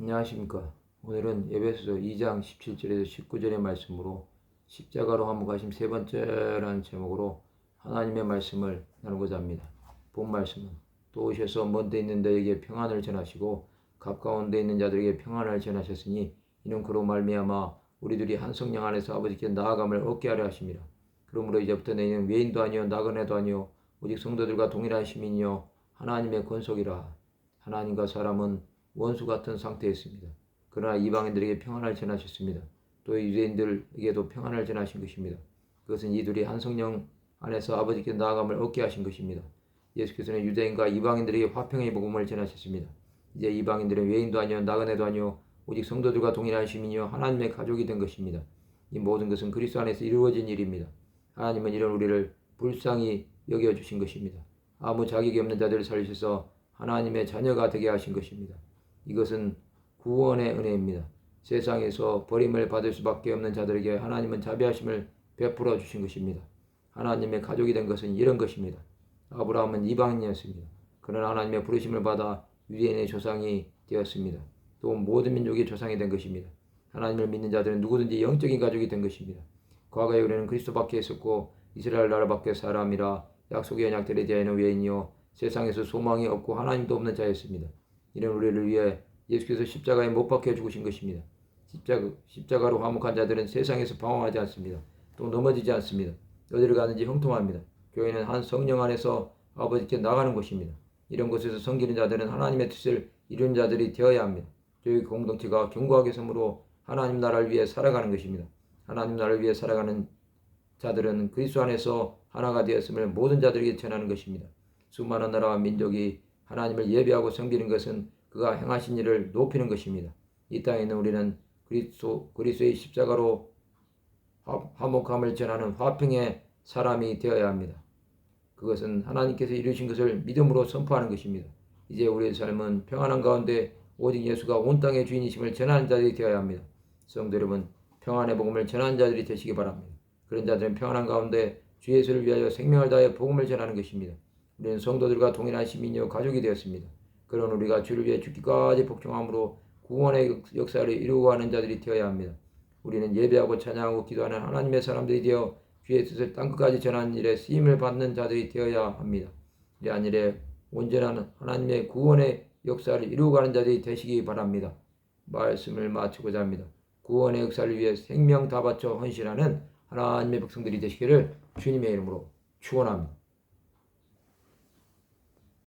안녕하십니까. 오늘은 에베소서 2장 17절에서 19절의 말씀으로 십자가로 화목하심 세 번째라는 제목으로 하나님의 말씀을 나누고자 합니다. 본 말씀은 또 오셔서 먼 데 있는 자에게 평안을 전하시고 가까운 데 있는 자들에게 평안을 전하셨으니 이는 그로 말미암아 우리들이 한 성령 안에서 아버지께 나아감을 얻게 하려 하심이라. 그러므로 이제부터 너희는 외인도 아니요 나그네도 아니요 오직 성도들과 동일한 시민이요 하나님의 권속이라. 하나님과 사람은 원수 같은 상태였습니다. 그러나 이방인들에게 평안을 전하셨습니다. 또 유대인들에게도 평안을 전하신 것입니다. 그것은 이들이 한 성령 안에서 아버지께 나아감을 얻게 하신 것입니다. 예수께서는 유대인과 이방인들에게 화평의 복음을 전하셨습니다. 이제 이방인들은 외인도 아니요 나그네도 아니요 오직 성도들과 동일한 시민이요 하나님의 가족이 된 것입니다. 이 모든 것은 그리스도 안에서 이루어진 일입니다. 하나님은 이런 우리를 불쌍히 여겨 주신 것입니다. 아무 자격이 없는 자들을 살리셔서 하나님의 자녀가 되게 하신 것입니다. 이것은 구원의 은혜입니다. 세상에서 버림을 받을 수밖에 없는 자들에게 하나님은 자비하심을 베풀어 주신 것입니다. 하나님의 가족이 된 것은 이런 것입니다. 아브라함은 이방인이었습니다. 그러나 하나님의 부르심을 받아 유대인의 조상이 되었습니다. 또 모든 민족의 조상이 된 것입니다. 하나님을 믿는 자들은 누구든지 영적인 가족이 된 것입니다. 과거에 우리는 그리스도 밖에 있었고 이스라엘 나라 밖에 사람이라 약속의 언약들에 대하여는 외인이요 세상에서 소망이 없고 하나님도 없는 자였습니다. 이런 우리를 위해 예수께서 십자가에 못 박혀 죽으신 것입니다. 십자가, 십자가 로 화목한 자들은 세상에서 방황하지 않습니다. 또 넘어지지 않습니다. 어디를 가는지 형통합니다. 교회는 한 성령 안에서 아버지께 나가는 곳입니다. 이런 곳에서 섬기는 자들은 하나님의 뜻을 이룬 자들이 되어야 합니다. 교회 공동체가 견고하게 섬으로 하나님 나라를 위해 살아가는 것입니다. 하나님 나라를 위해 살아가는 자들은 그리스도 안에서 하나가 되었음을 모든 자들에게 전하는 것입니다. 수많은 나라와 민족이 하나님을 예배하고 섬기는 것은 그가 행하신 일을 높이는 것입니다. 이 땅에 있는 우리는 그리스도 그리스도의 십자가로 화- 화목함을 전하는 화평의 사람이 되어야 합니다. 그것은 하나님께서 이루신 것을 믿음으로 선포하는 것입니다. 이제 우리의 삶은 평안한 가운데 오직 예수가 온 땅의 주인이심을 전하는 자들이 되어야 합니다. 성도 여러분, 평안의 복음을 전하는 자들이 되시기 바랍니다. 그런 자들은 평안한 가운데 주 예수를 위하여 생명을 다해 복음을 전하는 것입니다. 우리는 성도들과 동일한 시민이요 가족이 되었습니다. 그런 우리가 주를 위해 죽기까지 복종함으로 구원의 역사를 이루고 가는 자들이 되어야 합니다. 우리는 예배하고 찬양하고 기도하는 하나님의 사람들이 되어 주의 뜻을 땅끝까지 전하는 일에 쓰임을 받는 자들이 되어야 합니다. 이러한 일에 온전한 하나님의 구원의 역사를 이루고 가는 자들이 되시기 바랍니다. 말씀을 마치고자 합니다. 구원의 역사를 위해 생명 다 바쳐 헌신하는 하나님의 백성들이 되시기를 주님의 이름으로 축원합니다.